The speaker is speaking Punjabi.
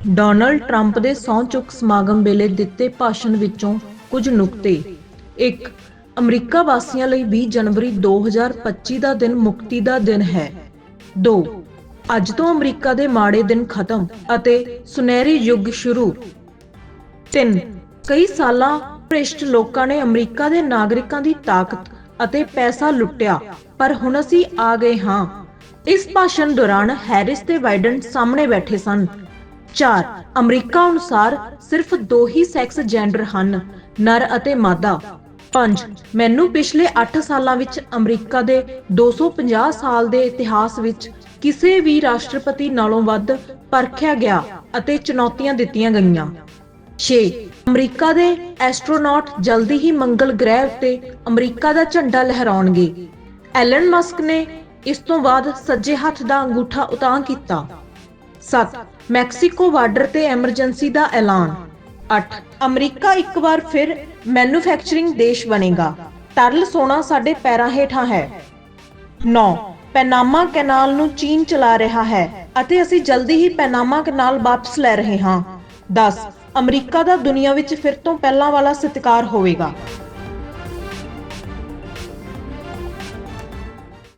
ਡੋਨਲਡ ਟਰੰਪ ਦੇ ਸਹੁੰ ਚੁੱਕ ਸਮਾਗਮ ਵੇਲੇ ਦਿੱਤੇ ਭਾਸ਼ਣ ਵਿੱਚੋਂ ਕੁਝ ਨੁਕਤੇ। 1 ਅਮਰੀਕਾ ਵਾਸੀਆਂ ਲਈ 20 ਜਨਵਰੀ 2025 ਦਾ ਦਿਨ ਮੁਕਤੀ ਦਾ ਦਿਨ ਹੈ। 2 ਅੱਜ ਤੋਂ ਅਮਰੀਕਾ ਦੇ ਮਾੜੇ ਦਿਨ ਖਤਮ ਅਤੇ ਸੁਨਹਿਰੀ ਯੁੱਗ ਸ਼ੁਰੂ। 3 ਕਈ ਸਾਲਾਂ ਭ੍ਰਿਸ਼ਟ ਲੋਕਾਂ ਨੇ ਅਮਰੀਕਾ ਦੇ ਨਾਗਰਿਕਾਂ ਦੀ ਤਾਕਤ ਅਤੇ ਪੈਸਾ ਲੁੱਟਿਆ, ਪਰ ਹੁਣ ਅਸੀਂ ਆ ਗਏ ਹਾਂ। ਇਸ ਭਾਸ਼ਣ ਦੌਰਾਨ ਹੈਰਿਸ ਤੇ ਬਾਈਡਨ ਸਾਹਮਣੇ ਬੈਠੇ ਸਨ। 4 ਅਮਰੀਕਾ ਅਨੁਸਾਰ ਸਿਰਫ ਦੋ ਹੀ ਸੈਕਸ ਜੈਂਡਰ ਹਨ, ਨਰ ਅਤੇ ਮਾਦਾ। 5 ਮੈਨੂੰ ਪਿਛਲੇ 8 ਸਾਲਾਂ ਵਿੱਚ ਅਮਰੀਕਾ ਦੇ 250 ਸਾਲ ਦੇ ਇਤਿਹਾਸ ਵਿੱਚ ਕਿਸੇ ਵੀ ਰਾਸ਼ਟਰਪਤੀ ਨਾਲੋਂ ਵੱਧ ਪਰਖਿਆ ਗਿਆ ਅਤੇ ਚੁਣੌਤੀਆਂ ਦਿੱਤੀਆਂ ਗਈਆਂ। 6 ਅਮਰੀਕਾ ਦੇ ਐਸਟ੍ਰੋਨੌਟ ਜਲਦੀ ਹੀ ਮੰਗਲ ਗ੍ਰਹਿ ਉੱਤੇ ਅਮਰੀਕਾ ਦਾ ਝੰਡਾ ਲਹਿਰਾਉਣਗੇ। ਐਲਨ ਮਸਕ ਨੇ ਇਸ ਤੋਂ ਬਾਅਦ ਸੱਜੇ ਹੱਥ ਦਾ ਅੰਗੂਠਾ ਉਤਾਂਹ ਕੀਤਾ। 7 ਮੈਕਸੀਕੋ ਬਾਰਡਰ ਤੇ ਐਮਰਜੈਂਸੀ ਦਾ ਐਲਾਨ। 8 ਅਮਰੀਕਾ ਇੱਕ ਵਾਰ ਫਿਰ ਮੈਨੂਫੈਕਚਰਿੰਗ ਦੇਸ਼ ਬਣੇਗਾ। ਤਰਲ ਸੋਨਾ ਸਾਡੇ ਪੈਰਾਂ ਹੇਠਾਂ ਹੈ। 9 ਪੈਨਾਮਾ ਕੈਨਾਲ ਨੂੰ ਚੀਨ ਚਲਾ ਰਿਹਾ ਹੈ ਅਤੇ ਅਸੀਂ ਜਲਦੀ ਹੀ ਪੈਨਾਮਾ ਕੈਨਾਲ ਵਾਪਸ ਲੈ ਰਹੇ ਹਾਂ। 10 ਅਮਰੀਕਾ ਦਾ ਦੁਨੀਆ ਵਿੱਚ ਫਿਰ ਤੋਂ ਪਹਿਲਾਂ ਵਾਲਾ ਸਤਿਕਾਰ ਹੋਵੇਗਾ।